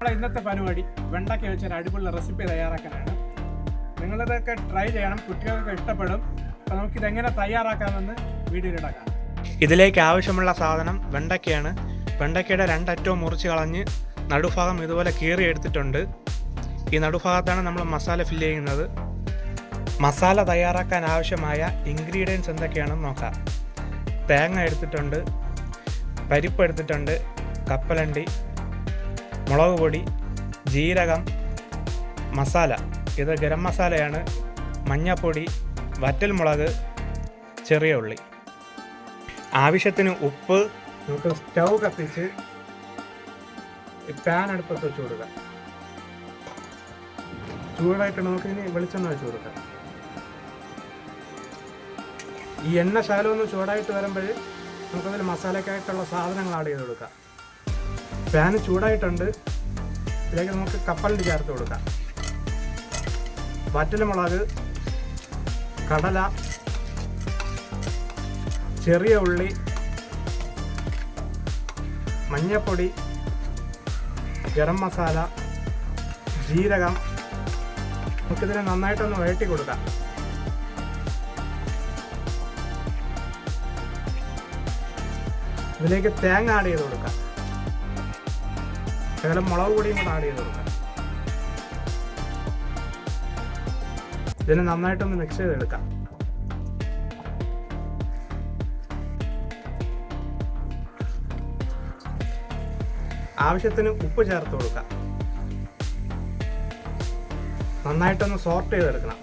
നമ്മളെ ഇന്നത്തെ പരിപാടി വെണ്ടയ്ക്ക വെച്ചൊരു അടിപൊളി റെസിപ്പി തയ്യാറാക്കാനാണ്. നിങ്ങളിതൊക്കെ ട്രൈ ചെയ്യണം കുട്ടികൾക്ക് ഇഷ്ടപ്പെടും. അപ്പോൾ നമുക്കിതെങ്ങനെ തയ്യാറാക്കാമെന്ന് വീഡിയോയിലിടാക്കാം ഇതിലേക്ക് ആവശ്യമുള്ള സാധനം വെണ്ടയ്ക്കയാണ്. വെണ്ടയ്ക്കയുടെ രണ്ടറ്റവും മുറിച്ച് കളഞ്ഞ് നടുഭാഗം ഇതുപോലെ കീറി എടുത്തിട്ടുണ്ട്. ഈ നടുഭാഗത്താണ് നമ്മൾ മസാല ഫില്ല് ചെയ്യുന്നത്. മസാല തയ്യാറാക്കാൻ ആവശ്യമായ ഇൻഗ്രീഡിയൻസ് എന്തൊക്കെയാണെന്ന് നോക്കാം. തേങ്ങ എടുത്തിട്ടുണ്ട് പരിപ്പ് എടുത്തിട്ടുണ്ട് കപ്പലണ്ടി മുളക് പൊടി ജീരകം മസാല. ഇത് ഗരം മസാലയാണ്. മഞ്ഞൾപ്പൊടി വറ്റൽമുളക് ചെറിയ ഉള്ളി. ആവശ്യത്തിന് ഉപ്പ് നമുക്ക് സ്റ്റൗ കത്തിച്ച് പാൻ അടുപ്പത്ത് വെച്ച് കൊടുക്കാം. ചൂടായിട്ട് നമുക്ക് ഇനി വെളിച്ചെണ്ണ വെച്ച് കൊടുക്കാം. ഈ എണ്ണ ശാലം ഒന്ന് ചൂടായിട്ട് വരുമ്പോൾ നമുക്കതിൽ മസാലയ്ക്കായിട്ടുള്ള സാധനങ്ങൾ ആഡ് ചെയ്ത് കൊടുക്കാം. പാൻ ചൂടായിട്ടുണ്ട്. ഇതിലേക്ക് നമുക്ക് കപ്പലിന്റെ ചേർത്ത് കൊടുക്കാം. വറ്റൽമുളക് കടല ചെറിയ ഉള്ളി മഞ്ഞപ്പൊടി ഗരം മസാല ജീരകം. നമുക്കിതിനെ നന്നായിട്ടൊന്ന് വഴറ്റി കൊടുക്കാം. ഇതിലേക്ക് തേങ്ങ ആഡ് ചെയ്ത് കൊടുക്കാം. ശകലം മുളക് പൊടിയും കൂടെ ആഡ് ചെയ്ത് കൊടുക്കാം. ഇതിനെ നന്നായിട്ടൊന്ന് മിക്സ് ചെയ്തെടുക്കാം. ആവശ്യത്തിന് ഉപ്പ് ചേർത്ത് കൊടുക്കാം. നന്നായിട്ടൊന്ന് സോർട്ട് ചെയ്തെടുക്കണം.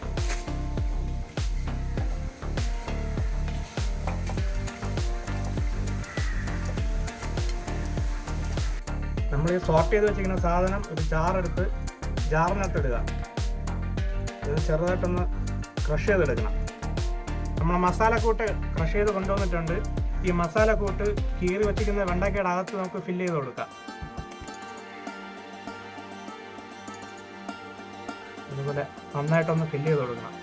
നമ്മൾ ഈ സോർട്ട് ചെയ്ത് വെച്ചിരിക്കുന്ന സാധനം ഒരു ജാറെടുത്ത് ജാറിനകത്ത് ഇടുക ഇത് ചെറുതായിട്ടൊന്ന് ക്രഷ് ചെയ്തെടുക്കണം. നമ്മൾ മസാലക്കൂട്ട് ക്രഷ് ചെയ്ത് കൊണ്ടുവന്നിട്ടുണ്ട്. ഈ മസാലക്കൂട്ട് കീറി വെച്ചിരിക്കുന്ന വെണ്ടക്കയുടെ അകത്ത് നമുക്ക് ഫില്ല് ചെയ്ത് കൊടുക്കാം. അതുപോലെ നന്നായിട്ടൊന്ന് ഫില്ല് ചെയ്ത് കൊടുക്കണം.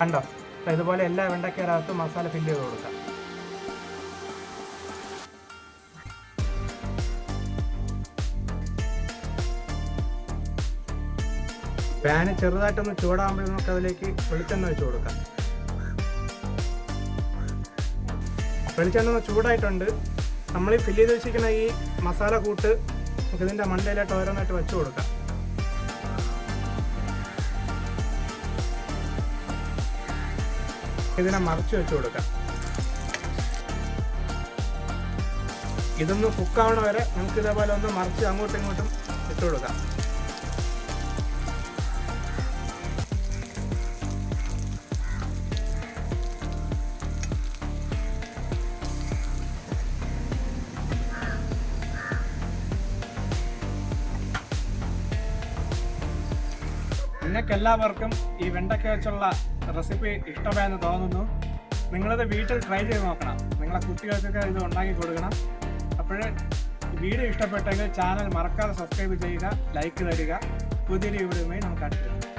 കണ്ടോ? അപ്പൊ ഇതുപോലെ എല്ലാ വെണ്ടയ്ക്കകത്തും മസാല ഫില്ല് ചെയ്ത് കൊടുക്കാം. പാന് ചെറുതായിട്ടൊന്ന് ചൂടാകുമ്പോൾ നമുക്ക് അതിലേക്ക് വെളിച്ചെണ്ണ വെച്ച് കൊടുക്കാം. വെളിച്ചെണ്ണ ചൂടായിട്ടുണ്ട്. നമ്മൾ ഈ ഫില്ല് ചെയ്ത് വെച്ചിരിക്കുന്ന ഈ മസാല കൂട്ട് നമുക്ക് ഇതിന്റെ മണ്ടയിലായിട്ട് ഓരോന്നായിട്ട് വെച്ച് കൊടുക്കാം. ഇതിനെ മറിച്ച് വെച്ച് കൊടുക്കാം. ഇതൊന്ന് കുക്കാവണ വരെ നമുക്ക് ഇതേപോലെ ഒന്ന് മറിച്ച് അങ്ങോട്ടും ഇങ്ങോട്ടും ഇട്ട് കൊടുക്കാം. നിങ്ങൾക്ക് എല്ലാവർക്കും ഈ വെണ്ടക്ക വെച്ചുള്ള റെസിപ്പി ഇഷ്ടമായെന്ന് തോന്നുന്നു. നിങ്ങളത് വീട്ടിൽ ട്രൈ ചെയ്ത് നോക്കണം. നിങ്ങളെ കുട്ടികൾക്കൊക്കെ ഇത് ഉണ്ടാക്കി കൊടുക്കണം. അപ്പോൾ വീഡിയോ ഇഷ്ടപ്പെട്ടെങ്കിൽ ചാനൽ മറക്കാതെ സബ്സ്ക്രൈബ് ചെയ്യുക ലൈക്ക് തരിക. പുതിയൊരു വീഡിയോയുമായി നമുക്ക് അടുത്ത്